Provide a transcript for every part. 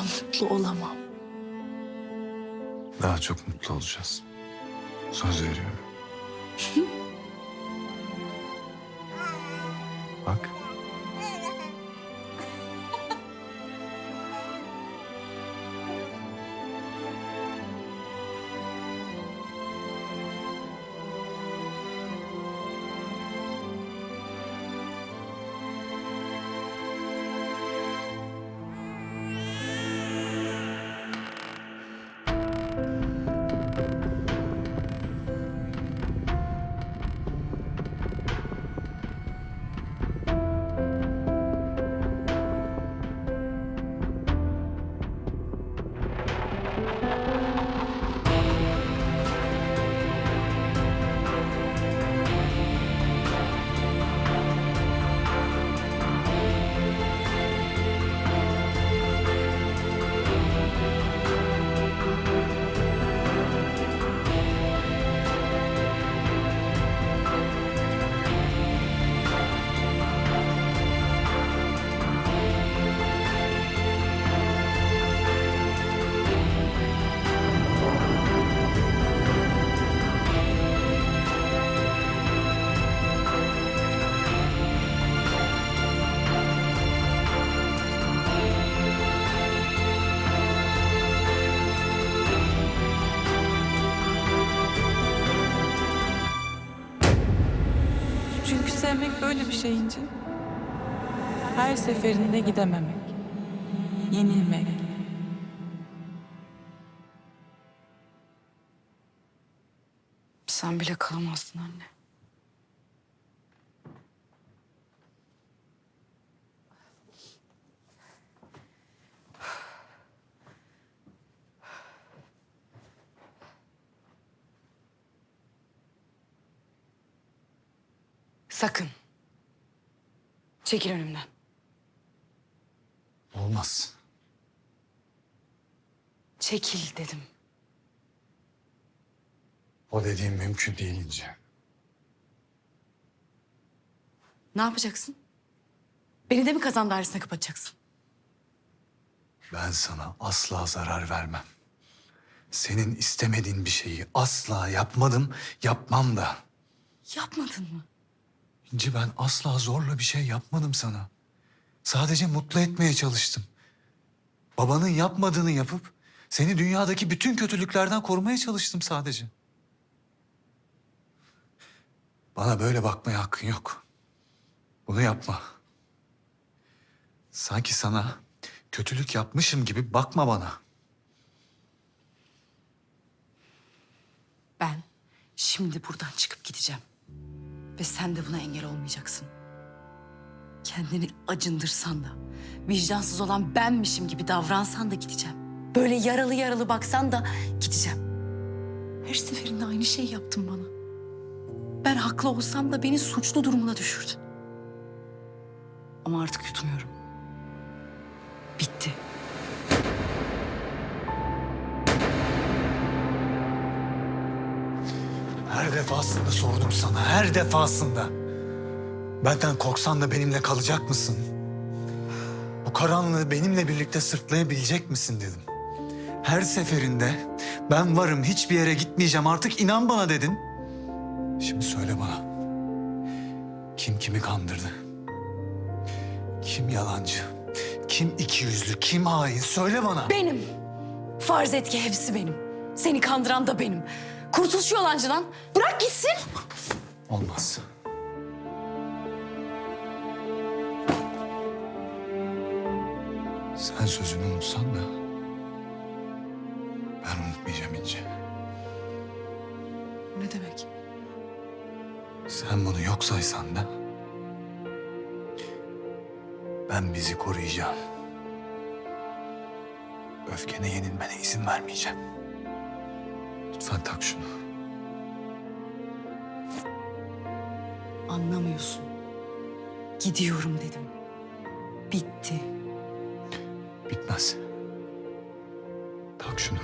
daha mutlu olamam. Daha çok mutlu olacağız. Söz veriyorum. sevmek böyle bir şey İnci. Her seferinde gidememek. Yenilmek. Sen bile kalamazdın anne. Sakın. Çekil önümden. Olmaz. Çekil dedim. O dediğim mümkün değil İnce. Ne yapacaksın? Beni de mi kazan dairesine kapatacaksın? Ben sana asla zarar vermem. Senin istemediğin bir şeyi asla yapmadım, yapmam da. Yapmadın mı? İnci ben asla zorla bir şey yapmadım sana. Sadece mutlu etmeye çalıştım. Babanın yapmadığını yapıp seni dünyadaki bütün kötülüklerden korumaya çalıştım sadece. Bana böyle bakmaya hakkın yok. Bunu yapma. Sanki sana kötülük yapmışım gibi bakma bana. Ben şimdi buradan çıkıp gideceğim. Ve sen de buna engel olmayacaksın. Kendini acındırsan da, vicdansız olan benmişim gibi davransan da gideceğim. Böyle yaralı yaralı baksan da gideceğim. Her seferinde aynı şey yaptın bana. Ben haklı olsam da beni suçlu durumuna düşürdün. Ama artık yutmuyorum. Bitti. Her defasında sordum sana, her defasında. Benden korksan da benimle kalacak mısın? Bu karanlığı benimle birlikte sırtlayabilecek misin dedim. Her seferinde ben varım, hiçbir yere gitmeyeceğim artık inan bana dedin. Şimdi söyle bana. Kim kimi kandırdı? Kim yalancı? Kim ikiyüzlü? Kim hain? Söyle bana. Benim. Farz et ki hepsi benim. Seni kandıran da benim. Kurtul şu yalancıdan. Bırak gitsin. Olmaz. Sen sözünü unutsan da ben unutmayacağım İnce. Ne demek? Sen bunu yok saysan da ben bizi koruyacağım. Öfkene yenilmene izin vermeyeceğim. Lütfen tak şunu. Anlamıyorsun. Gidiyorum dedim. Bitti. Bitmez. Tak şunu.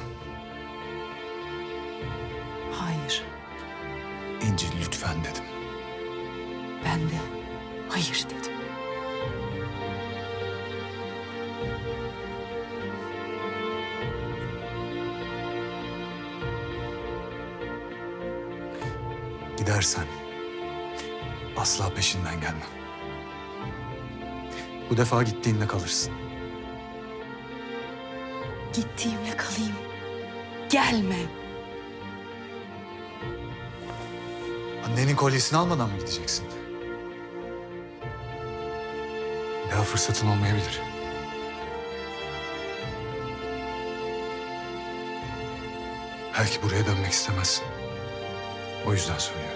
Hayır. İnci lütfen dedim. Ben de hayır dedim. Gidersen asla peşinden gelmem. Bu defa gittiğinde kalırsın. Gittiğimle kalayım. Gelme. Annenin kolyesini almadan mı gideceksin? Bir daha fırsatın olmayabilir. Belki buraya dönmek istemezsin. O yüzden söylüyorum.